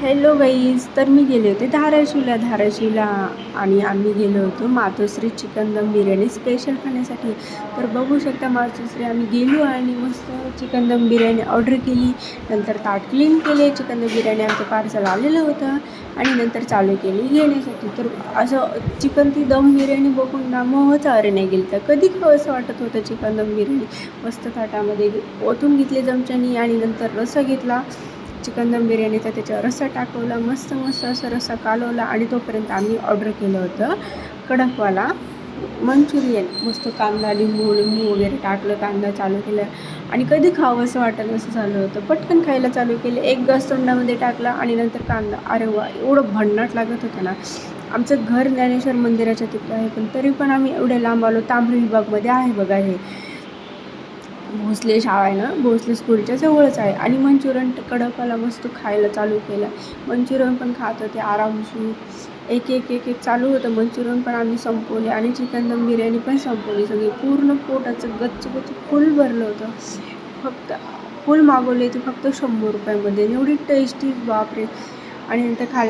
Hello guys तर मी गेले होते धाराशिवला धाराशिवला आणि आम्ही गेलो होतो मातोश्री चिकन दम बिर्याणी स्पेशल खाण्यासाठी. तर बघू शकता मातोश्री आम्ही गेलो आणि मस्त चिकन दम बिर्याणी ऑर्डर केली. नंतर ताट क्लीन केले चिकन दम बिर्याणी आमचं पार्सल आलेलं होतं आणि नंतर चालू केली घेण्यासाठी. तर असं चिकन ती दम बिर्याणी बघून ना मोहच अरे नाही गेलं तर कधी असं वाटत होतं चिकन दम बिर्याणी. मस्त ताटामध्ये ओतून घेतले चमच्यानी आणि नंतर रस्सा घेतला. चिकन दम बिर्याणीचा त्याच्यावर रस्सा टाकवला मस्त मस्त असं रस्सा कालवला आणि तोपर्यंत आम्ही ऑर्डर केलं होतं कडकवाला. मंचुरियन मस्त कांदा लिंबू लिंबू वगैरे टाकलं कांदा चालू केलं आणि कधी खावं असं वाटेल असं झालं होतं. पटकन खायला चालू केलं एक गस तोंडामध्ये टाकला आणि नंतर कांदा. अरे वा एवढं भन्नाट लागत होतं ना. आमचं घर ज्ञानेश्वर मंदिराच्या तिकडे आहे पण तरी पण आम्ही एवढ्या लांब आलो तांबरी विभागमध्ये आहे बघा हे. भोसले शाळा आहे ना भोसले स्कूलच्या जवळच आहे. आणि मंचुरियन कडकवाला मस्त खायला चालू केलं. मंचुरियन पण खात होते आरामशीर. एक एक एक एक चालू होतं. मंचुरियन पण आम्ही संपवले आणि चिकन दम बिर्याणी पण संपवली सगळी. पूर्ण पोटाचं गच्च गच्च फुल भरलं होतं. फक्त फुल मागवले ते फक्त शंभर रुपयामध्ये. एवढी टेस्टी बापरे. आणि नंतर खायला